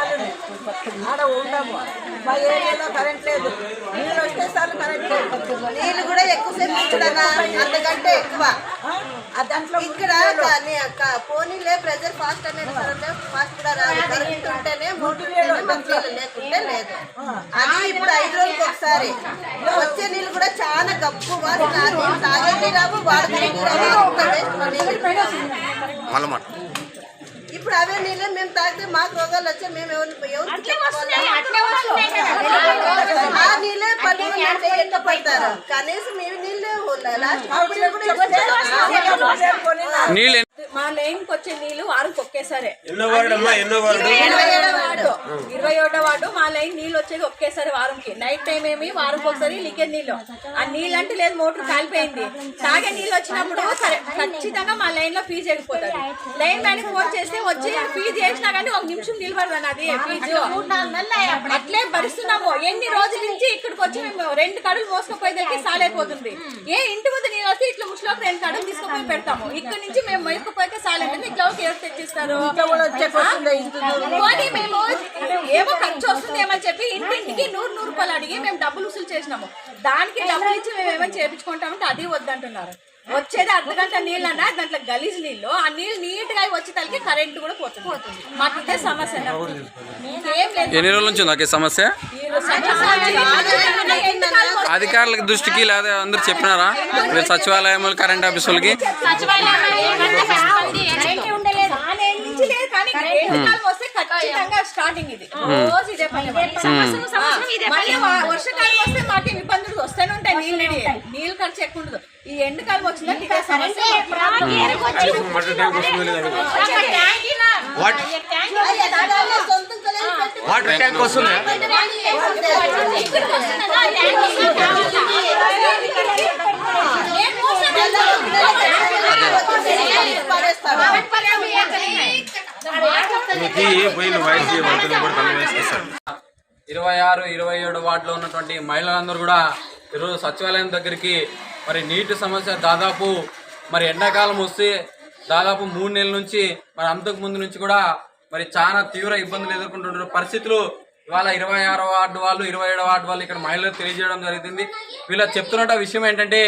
ఆడ ఉండము. మా ఏరియాలో కరెంట్ లేదు. నీళ్ళు వస్తే సార్లు కరెంట్ లేదు. నీళ్ళు కూడా ఎక్కువసేపు ఇచ్చుడన్నా అంతకంటే ఎక్కువ. దాంట్లో ఇక్కడ కానీ అక్క పోనీలే ప్రెజర్ ఫాస్ట్ అనేది సరే ఫాస్ట్ కూడా రాదు. కరెంట్ ఉంటేనే నీళ్ళు లేకుంటే లేదు. అది ఇప్పుడు ఐదు రోజులకి ఒకసారి. వచ్చే నీళ్ళు కూడా చాలా గప్పు నీళ్ళు తాగేది రావు అంత మన నీళ్ళు. మళ్ళీ ఇప్పుడు అవే నీళ్ళే మేము తాగితే మాకు రోగాలు వచ్చే మేము ఎవరు ఆ నీళ్ళే అంటే ఎంత పడతారు? కనీసం ఇవి నీళ్ళే లాస్ట్ ఎన్ని- మా లైన్కి వచ్చే నీళ్ళు వారికి ఒకేసారి. ఎన్నో వార్డు అమ్మా ఎన్నో వార్డు? ఇరవై ఒకటో వార్డు. మా లైన్ నీళ్ళు వచ్చేది ఒకేసారి వారంకి. నైట్ టైం ఏమి వారంకి ఒకసారి లీకేజ్ నీళ్ళు. ఆ నీళ్ళు అంటే లేదు మోటార్ కాలిపోయింది. తాగే నీళ్ళు వచ్చినప్పుడు సరే, ఖచ్చితంగా మా లైన్లో ఫీజు ఎగిపోతుంది లైన్ మ్యాన్ ఫోన్ చేస్తే వచ్చి ఫీజు చేసినా కానీ ఒక నిమిషం నిలబడదు అది ఫీజు అట్లే భరిస్తున్నాము. ఎన్ని రోజుల నుంచి ఇక్కడికి వచ్చి మేము రెండు కడులు మోసుకుపోయేదానికి సాలైపోతుంది. ఏ ఇంటి ముందు నీళ్ళు వస్తే ఇట్లా ముసలోకి రెండు కడులు తీసుకుపోయి పెడతాము. ఇక్కడ నుంచి మేము మోసుకుపోతే సాలైపోయింది ఇట్లా ఎవరు తెచ్చిస్తారు. పోనీ మేము ఏమో ఖర్చు వస్తుందేమని చెప్పి ఇంటింటికి నూరు నూరు రూపాయలు అడిగి మేము డబ్బులు వసూలు చేసినాము. దానికి డబ్బులు ఇచ్చి మేము ఏమైనా చేపించుకుంటామంటే అది వద్దంటున్నారు. వచ్చేది అర్ధ గంట నీళ్ళన్నా దాంట్లో గలీజ్ నీళ్ళు. ఆ నీళ్ళు నీట్గా వచ్చే తలకి కరెంట్ కూడా పోతుంది. మాకు ఇదే సమస్య. ఎన్ని రోజుల నుంచి సమస్య? అధికారుల దృష్టికి లేదా అందరు చెప్పినారా సచివాలయం కరెంట్ ఆఫీసులకి ఖచ్చితంగా స్టార్టింగ్ ఇది రోజు ఇదే పని మళ్ళీ వర్షాకాలం వస్తే మాకేం ఇబ్బందులు వస్తూనే ఉంటాయి నీళ్ళు నీళ్ళు ఖర్చు ఎక్కువ ఉండదు ఈ ఎండాకాలం వచ్చిందంటే ఇదే సమస్య ట్యాంక్ వస్తుంది లేదా సొంతం కలిసి పెట్టి వాటర్ ట్యాంక్ వస్తుంది. ఇరవై ఆరు ఇరవై ఏడు వార్డులో ఉన్నటువంటి మహిళలందరూ కూడా ఈరోజు సచివాలయం దగ్గరికి మరి నీటి సమస్య దాదాపు మరి ఎండాకాలం వస్తే దాదాపు మూడు నెలల నుంచి మరి అంతకు ముందు నుంచి కూడా మరి చాలా తీవ్ర ఇబ్బందులు ఎదుర్కొంటున్న పరిస్థితులు ఇవాళ ఇరవై ఆరో వార్డు వాళ్ళు ఇరవై ఏడో వార్డు వాళ్ళు ఇక్కడ మహిళలకు తెలియజేయడం జరుగుతుంది. వీళ్ళ చెప్తున్న విషయం ఏంటంటే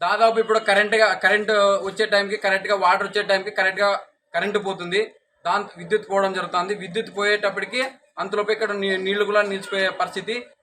దాదాపు ఇప్పుడు కరెంటుగా కరెంటు కరెంట్ వచ్చే టైంకి కరెక్ట్గా వాటర్ వచ్చే టైంకి కరెక్ట్గా కరెంటు పోతుంది. దాంతో విద్యుత్ పోవడం జరుగుతుంది. విద్యుత్ పోయేటప్పటికి అంతలోపు ఇక్కడ నీళ్ళు కూడా నిలిచిపోయే పరిస్థితి.